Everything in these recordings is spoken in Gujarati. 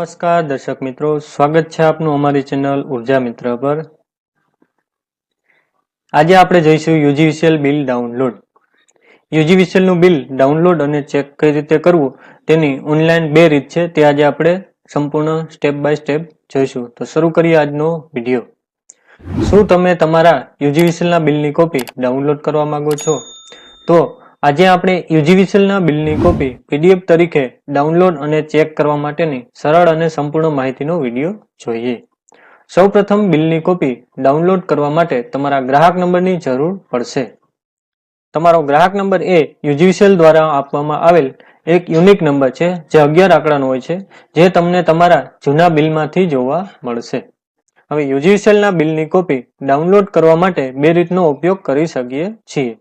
નમસ્કાર દર્શક મિત્રો, સ્વાગત છે આપનું અમારી ચેનલ ઊર્જા મિત્ર પર. આજે આપણે જોઈશું યુજીવીસીએલ બિલ ડાઉનલોડ. યુજીવીસીએલનું બિલ ડાઉનલોડ અને ચેક કઈ રીતે કરવું તેની ઓનલાઈન બે રીત છે, તે આજે આપણે સંપૂર્ણ સ્ટેપ બાય સ્ટેપ જોઈશું. તો શરૂ કરીએ આજનો વીડિયો. શું તમે તમારા યુજીવીસીએલ ના બિલની કોપી ડાઉનલોડ કરવા માંગો છો? તો આજે આપણે યુજીવીસીએલના બિલની કોપી પીડીએફ તરીકે ડાઉનલોડ અને ચેક કરવા માટેની સરળ અને સંપૂર્ણ માહિતીનો વીડિયો જોઈએ. સૌપ્રથમ બિલની કોપી ડાઉનલોડ કરવા માટે તમારા ગ્રાહક નંબરની જરૂર પડશે. તમારો ગ્રાહક નંબર એ યુજીવીસીએલ દ્વારા આપવામાં આવેલ એક યુનિક નંબર છે, જે અગિયાર આંકડાનો હોય છે, જે તમને તમારા જૂના બિલમાંથી જોવા મળશે. હવે યુજીવીસીએલના બિલની કોપી ડાઉનલોડ કરવા માટે બે રીતનો ઉપયોગ કરી શકીએ છીએ.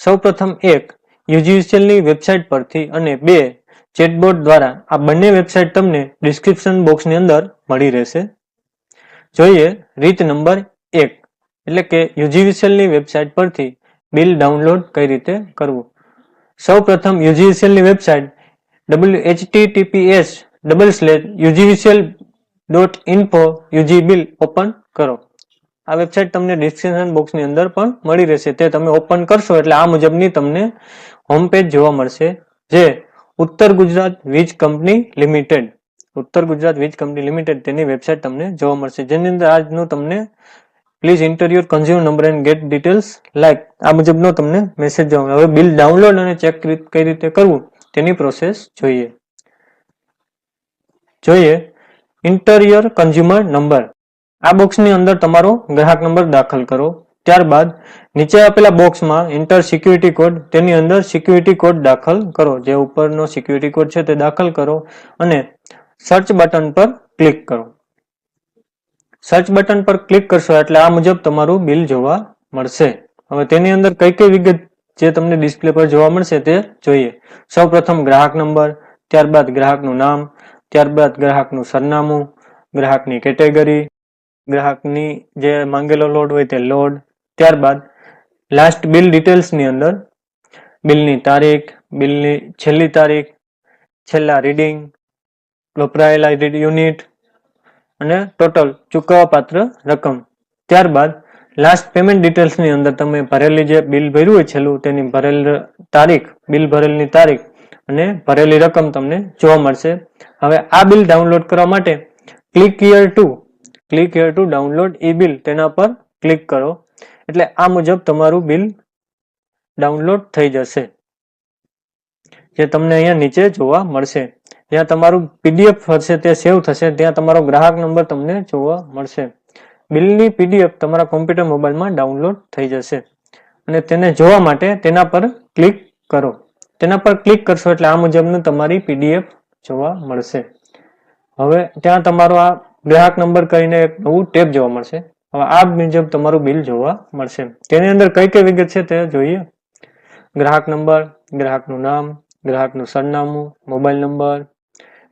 સૌપ્રથમ એક યુજીસીએલની વેબસાઇટ પરથી અને બે ચેટબોટ દ્વારા આ બંને વેબસાઇટ તમને ડિસ્ક્રિપ્શન બોક્સની અંદર મળી રહેશે. જોઈએ રીત નંબર એક, એટલે કે યુજીવીસીએલની વેબસાઇટ પરથી બિલ ડાઉનલોડ કઈ રીતે કરવું? સૌપ્રથમ પ્રથમ યુજીવીસીએલની website W HTTPS double slash UGVCL dot info UG bill open કરો. આ વેબસાઇટ તમને ડિસ્ક્રિપ્શન બોક્સની અંદર પણ મળી રહેશે. તે તમે ઓપન કરશો એટલે આ મુજબની તમને હોમ પેજ જોવા મળશે. જે ઉત્તર ગુજરાત વીજ કંપની લિમિટેડ. ઉત્તર ગુજરાત વીજ કંપની લિમિટેડ તેની વેબસાઇટ તમને જોવા મળશે. જેની અંદર આજનું તમને please enter your consumer number and get details like આ મુજબનો તમને મેસેજ જોવા મળે. હવે બિલ ડાઉનલોડ અને ચેક કઈ રીતે કરવું તેની પ્રોસેસ જોઈએ. જોઈએ. ઇન્ટરિયર કન્ઝ્યુમર નંબર આ બોક્સની અંદર તમારો ગ્રાહક નંબર દાખલ કરો. ત્યારબાદ નીચે આપેલા બોક્સમાં એન્ટર સિક્યુરિટી કોડ તેની અંદર સિક્યુરિટી કોડ દાખલ કરો. જે ઉપરનો સિક્યુરિટી કોડ છે તે દાખલ કરો અને સર્ચ બટન પર ક્લિક કરો. સર્ચ બટન પર ક્લિક કરશો એટલે આ મુજબ તમારું બિલ જોવા મળશે. હવે તેની અંદર કઈ કઈ વિગત જે તમને ડિસ્પ્લે પર જોવા મળશે તે જોઈએ. સૌપ્રથમ ગ્રાહક નંબર, ત્યારબાદ ગ્રાહકનું નામ, ત્યારબાદ ગ્રાહકનું સરનામું, ગ્રાહકની કેટેગરી ગ્રાહકની જે માંગેલો લોડ હોય તે લોડ ત્યારબાદ લાસ્ટ બિલ ડિટેલ્સની અંદર બિલની તારીખ બિલની છેલ્લી તારીખ, છેલ્લા રીડિંગ વપરાયેલા યુનિટ અને ટોટલ ચૂકવવા પાત્ર રકમ. ત્યારબાદ લાસ્ટ પેમેન્ટ ડિટેલ્સની અંદર તમે ભરેલી જે બિલ ભર્યું હોય છેલ્લું, તેની ભરેલ તારીખ બિલ ભરેલની તારીખ અને ભરેલી રકમ તમને જોવા મળશે. હવે આ બિલ ડાઉનલોડ કરવા માટે click here to click here to download e bill તેના પર ક્લિક કરો. એટલે આ મુજબ તમારું બિલ ડાઉનલોડ થઈ જશે. જે તમને અહીંયા નીચે જોવા મળશે. જ્યાં તમારું પીડીએફ હશે, તે સેવ થશે. ત્યાં તમારો ગ્રાહક નંબર તમને જોવા મળશે. બિલની પીડીએફ તમારા કોમ્પ્યુટર મોબાઈલમાં ડાઉનલોડ થઈ જશે. અને તેને જોવા માટે તેના પર ક્લિક કરો. તેના પર ક્લિક કરશો એટલે આ મુજબનું તમારી પીડીએફ જોવા મળશે. હવે ત્યાં તમારો આ ગ્રાહક નંબર કરીને એક નવું ટેબ જોવા મળશે. હવે આ મુજબ તમારું બિલ જોવા મળશે. તેની અંદર કઈ કઈ વિગત છે તે જોઈએ. ગ્રાહક નંબર, ગ્રાહકનું નામ, ગ્રાહકનું સરનામું, મોબાઈલ નંબર,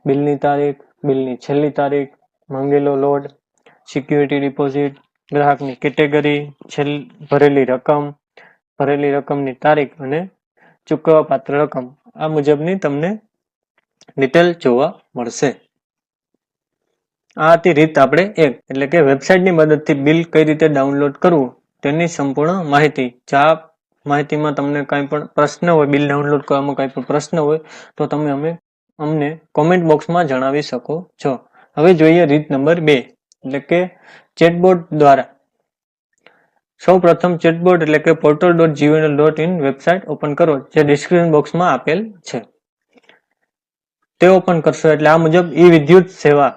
બિલની તારીખ, બિલની છેલ્લી તારીખ, માંગેલો લોડ, સિક્યુરિટી ડિપોઝિટ, ગ્રાહકની કેટેગરી, છેલ્, ભરેલી રકમ, ભરેલી રકમની તારીખ અને ચૂકવવા પાત્ર રકમ. આ મુજબની તમને ડિટેલ જોવા મળશે. આ રીત આપણે એક. એટલે કે વેબસાઇટની મદદથી બિલ કઈ રીતે ડાઉનલોડ કરવું, તેની સંપૂર્ણ માહિતી. જા માહિતીમાં તમને કાંઈ પણ પ્રશ્ન હોય, બિલ ડાઉનલોડ કરવામાં કાંઈ પણ પ્રશ્ન હોય, તો તમે અમે, અમને કોમેન્ટ બોક્સમાં જણાવી શકો છો. હવે જોઈએ રીત નંબર બે. એટલે કે ચેટબોટ દ્વારા. સૌ પ્રથમ ચેટબોટ એટલે કે portal dot GONL dot in website open કરો, જે ડિસ્ક્રિપ્શન બોક્સમાં આપેલ છે. તે ઓપન કરશો, એટલે આ મુજબ ઈ વિદ્યુત સેવા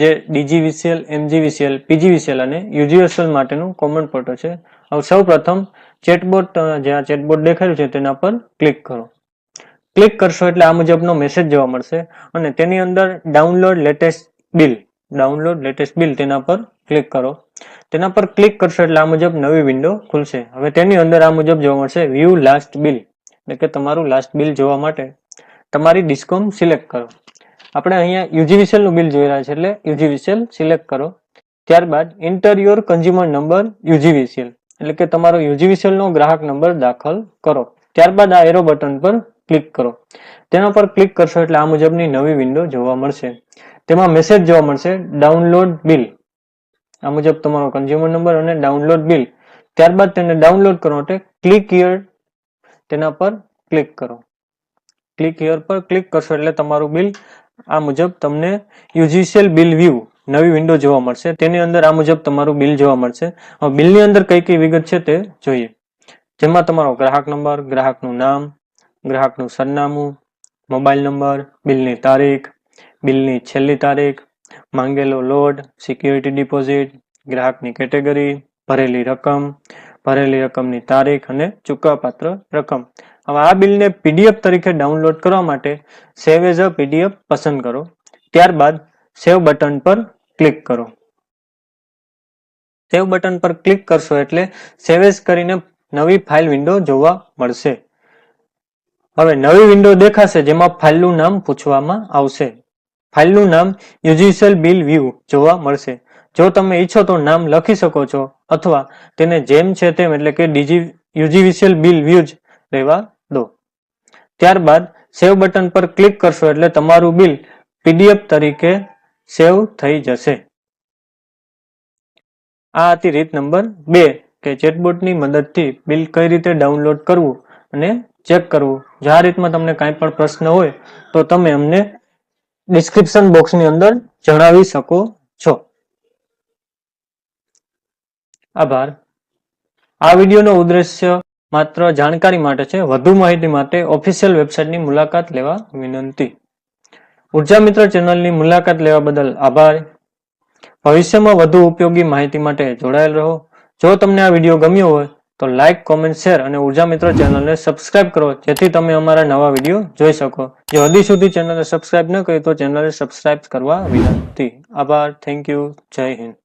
જે ડીજીવીસીએલ એમજીવીસીએલ પીજીવીસીએલ અને યુજીવીસીએલ માટેનું કોમન પોર્ટલ છે. હવે સૌ પ્રથમ ચેટબોટ જ્યાં ચેટબોટ દેખાયું છે તેના પર ક્લિક કરો. ક્લિક કરશો એટલે આ મુજબનો મેસેજ જોવા મળશે અને તેની અંદર download latest bill download latest bill તેના પર ક્લિક કરો. તેના પર ક્લિક કરશો એટલે આ મુજબ નવી વિન્ડો ખુલશે. હવે તેની અંદર આ મુજબ જોવા મળશે વ્યૂ લાસ્ટ બિલ એટલે કે તમારું લાસ્ટ બિલ જોવા માટે તમારી ડિસ્કોમ સિલેક્ટ કરો. આપણે અહીંયા યુજીવીસીએલનું બિલ જોઈ રહ્યા છે એટલે યુજીવીસીએલ સિલેક્ટ કરો. ત્યારબાદ enter your consumer number UGVCL એટલે કે તમારો યુજીવીસીએલ નો ગ્રાહક નંબર દાખલ કરો. ત્યારબાદ આ એરો બટન પર ક્લિક કરો. તેના પર ક્લિક કરશો એટલે આ મુજબની નવી વિન્ડો જોવા મળશે. તેમાં મેસેજ જોવા મળશે ડાઉનલોડ બિલ આ મુજબ તમારો કન્ઝ્યુમર નંબર અને ડાઉનલોડ બિલ ત્યારબાદ તેને ડાઉનલોડ કરવા માટે ક્લિક હિયર તેના પર ક્લિક કરો. ક્લિક હિયર પર ક્લિક કરશો એટલે તમારું બિલ આ મુજબ તમને યુજીસીએલ બિલ વ્યૂ નવી વિન્ડો જોવા મળશે. તેની અંદર આ મુજબ તમારું બિલ જોવા મળશે. બિલની અંદર કઈ કઈ વિગત છે તે જોઈએ. જેમાં તમારો ગ્રાહક નંબર, ગ્રાહકનું નામ, ગ્રાહકનું સરનામું, મોબાઈલ નંબર બિલની તારીખ બિલની છેલ્લી તારીખ, માંગેલો લોડ સિક્યુરિટી ડિપોઝિટ ગ્રાહકની કેટેગરી ભરેલી રકમ, ભરેલી રકમની તારીખ અને ચૂકવપાત્ર રકમ. હવે આ બિલને પીડીએફ તરીકે ડાઉનલોડ કરવા માટે સેવ એઝ અ પીડીએફ પસંદ કરો. ત્યારબાદ સેવ બટન પર ક્લિક કરો. સેવ બટન પર ક્લિક કરશો એટલે સેવ કરીને નવી ફાઇલ વિન્ડો જોવા મળશે. હવે નવી વિન્ડો દેખાશે જેમાં ફાઇલનું નામ પૂછવામાં આવશે. ફાઇલનું નામ યુઝિશિયલ બિલ વ્યૂ જોવા મળશે. જો તમે ઈચ્છો તો નામ લખી શકો છો અથવા તેને જેમ છે તેમ એટલે કે ડીજી યુજીવીસીએલ બિલ વ્યૂ જ રહેવા દો. ત્યારબાદ સેવ બટન પર ક્લિક કરશો એટલે તમારું બિલ પીડીએફ તરીકે સેવ થઈ જશે. આ હતી રીત નંબર બે, કે ચેટબોટની મદદથી બિલ કઈ રીતે ડાઉનલોડ કરવું અને ચેક કરવું. જે આ રીતમાં તમને કાંઈ પણ પ્રશ્ન હોય, તો તમે અમને ડિસ્ક્રિપ્શન બોક્સની અંદર જણાવી શકો છો. આભાર. આ વિડીયોનો ઉદ્દેશ્ય માત્ર જાણકારી માટે છે, વધુ માહિતી માટે ઓફિશિયલ વેબસાઇટની મુલાકાત લેવા વિનંતી. ઊર્જા મિત્ર ચેનલની મુલાકાત લેવા બદલ આભાર. ભવિષ્યમાં વધુ ઉપયોગી માહિતી માટે જોડાયેલ રહો. જો તમને આ વીડિયો ગમ્યો હોય, તો લાઇક કોમેન્ટ શેર અને ઊર્જા મિત્ર ચેનલને સબસ્ક્રાઇબ કરો, જેથી તમે અમારા નવા વીડિયો જોઈ શકો. જો હજી સુધી ચેનલને સબસ્ક્રાઇબ ન કરી, તો ચેનલને સબસ્ક્રાઇબ કરવા વિનંતી. આભાર. થેન્ક યુ જય હિન્દ.